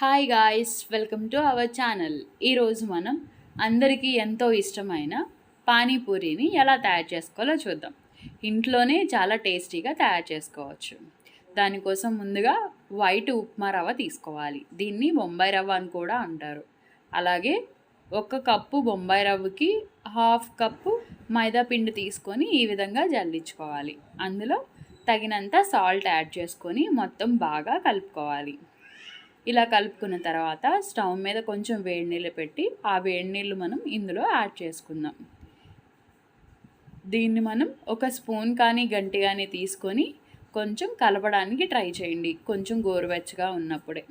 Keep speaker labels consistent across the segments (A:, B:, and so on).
A: Hi guys welcome to our channel ఈరోజు మనం అందరికీ ఎంతో ఇష్టమైన పానీపూరిని ఎలా తయారు చేసుకోవాలో చూద్దాం. ఇంట్లోనే చాలా టేస్టీగా తయారు చేసుకోవచ్చు. దానికోసం ముందుగా వైట్ ఉప్మా రవ్వ తీసుకోవాలి. దీన్ని బొంబాయి రవ్వ అని కూడా అంటారు. అలాగే ఒక కప్పు బొంబాయి రవ్వకి హాఫ్ కప్పు మైదా పిండి తీసుకొని ఈ విధంగా జల్లించుకోవాలి. అందులో తగినంత సాల్ట్ యాడ్ చేసుకొని మొత్తం బాగా కలుపుకోవాలి. ఇలా కలుపుకున్న తర్వాత స్టవ్ మీద కొంచెం వేడి నీళ్ళు పెట్టి ఆ వేడి నీళ్ళు మనం ఇందులో యాడ్ చేసుకుందాం. దీన్ని మనం ఒక స్పూన్ కానీ గంటి కానీ తీసుకొని కొంచెం కలపడానికి ట్రై చేయండి. కొంచెం గోరువెచ్చగా ఉన్నప్పుడే.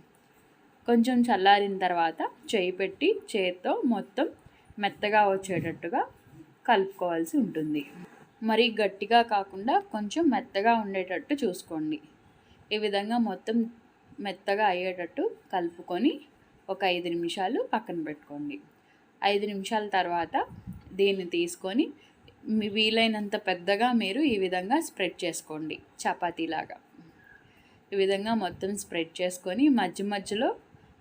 A: కొంచెం చల్లారిన తర్వాత చేయి పెట్టి చేత్తో మొత్తం మెత్తగా వచ్చేటట్టుగా కలుపుకోవాల్సి ఉంటుంది. మరి గట్టిగా కాకుండా కొంచెం మెత్తగా ఉండేటట్టు చూసుకోండి. ఈ విధంగా మొత్తం మెత్తగా అయ్యేటట్టు కలుపుకొని ఒక ఐదు నిమిషాలు పక్కన పెట్టుకోండి. ఐదు నిమిషాల తర్వాత దీన్ని తీసుకొని మీ వీలైనంత పెద్దగా మీరు ఈ విధంగా స్ప్రెడ్ చేసుకోండి చపాతీలాగా. ఈ విధంగా మొత్తం స్ప్రెడ్ చేసుకొని మధ్య మధ్యలో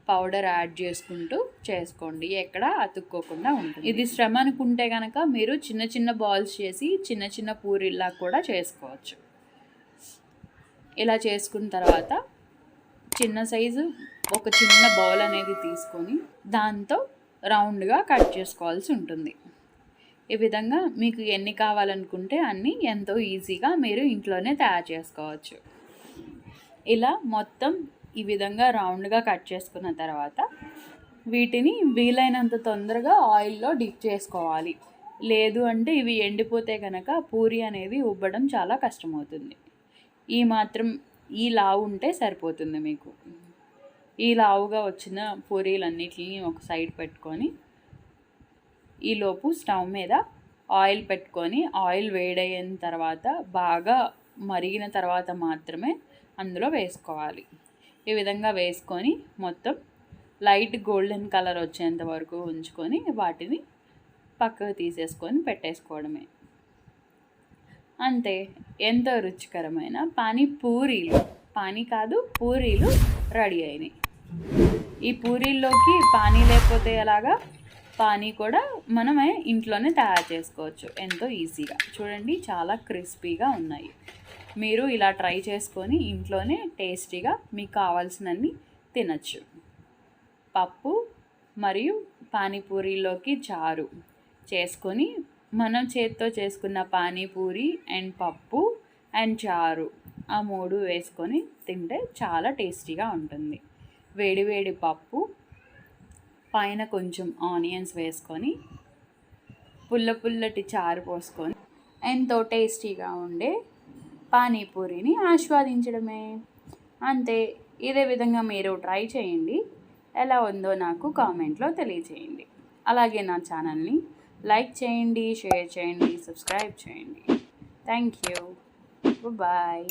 A: పౌడర్ యాడ్ చేసుకుంటూ చేసుకోండి. ఎక్కడ అతుక్కోకుండా ఉంటుంది. ఇది శ్రమ అనుకుంటే కనుక మీరు చిన్న చిన్న బాల్స్ చేసి చిన్న చిన్న పూరిలా కూడా చేసుకోవచ్చు. ఇలా చేసుకున్న తర్వాత చిన్న సైజు ఒక చిన్న బౌల్ అనేది తీసుకొని దాంతో రౌండ్గా కట్ చేసుకోవాల్సి ఉంటుంది. ఈ విధంగా మీకు ఎన్ని కావాలనుకుంటే అన్నీ ఎంతో ఈజీగా మీరు ఇంట్లోనే తయారు చేసుకోవచ్చు. ఇలా మొత్తం ఈ విధంగా రౌండ్గా కట్ చేసుకున్న తర్వాత వీటిని వీలైనంత తొందరగా ఆయిల్లో డిప్ చేసుకోవాలి. లేదు అంటే ఇవి ఎండిపోతే కనుక పూరి అనేది ఉబ్బడం చాలా కష్టమవుతుంది. ఈ మాత్రం ఈ లావు ఉంటే సరిపోతుంది మీకు. ఈ లావుగా వచ్చిన పూరీలన్నిటిని ఒక సైడ్ పెట్టుకొని ఈలోపు స్టవ్ మీద ఆయిల్ పెట్టుకొని ఆయిల్ వేడయిన తర్వాత బాగా మరిగిన తర్వాత మాత్రమే అందులో వేసుకోవాలి. ఈ విధంగా వేసుకొని మొత్తం లైట్ గోల్డెన్ కలర్ వచ్చేంత వరకు ఉంచుకొని వాటిని పక్కకు తీసేసుకొని పెట్టేసుకోవడమే. అంతే. ఎంతో రుచికరమైన పానీ పూరీలు పానీ కాదు పూరీలు రెడీ అయినాయి. ఈ పూరీల్లోకి పానీ లేకపోతే ఎలాగా? పానీ కూడా మనమే ఇంట్లోనే తయారు చేసుకోవచ్చు. ఎంతో ఈజీగా. చూడండి చాలా క్రిస్పీగా ఉన్నాయి. మీరు ఇలా ట్రై చేసుకొని ఇంట్లోనే టేస్టీగా మీకు కావాల్సినన్ని తినచ్చు. పప్పు మరియు పానీపూరీలోకి చారు చేసుకొని మనం చేత్తో చేసుకున్న పానీపూరి అండ్ పప్పు అండ్ చారు ఆ మూడు వేసుకొని తింటే చాలా టేస్టీగా ఉంటుంది. వేడివేడి పప్పు పైన కొంచెం ఆనియన్స్ వేసుకొని పుల్ల పుల్లటి చారు పోసుకొని ఎంతో టేస్టీగా ఉండే పానీపూరిని ఆస్వాదించడమే. అంతే ఇదే విధంగా మీరు ట్రై చేయండి. ఎలా ఉందో నాకు కామెంట్లో తెలియచేయండి. అలాగే నా ఛానల్ని లైక్ చేయండి షేర్ చేయండి సబ్స్క్రైబ్ చేయండి థ్యాంక్ యూ బాయ్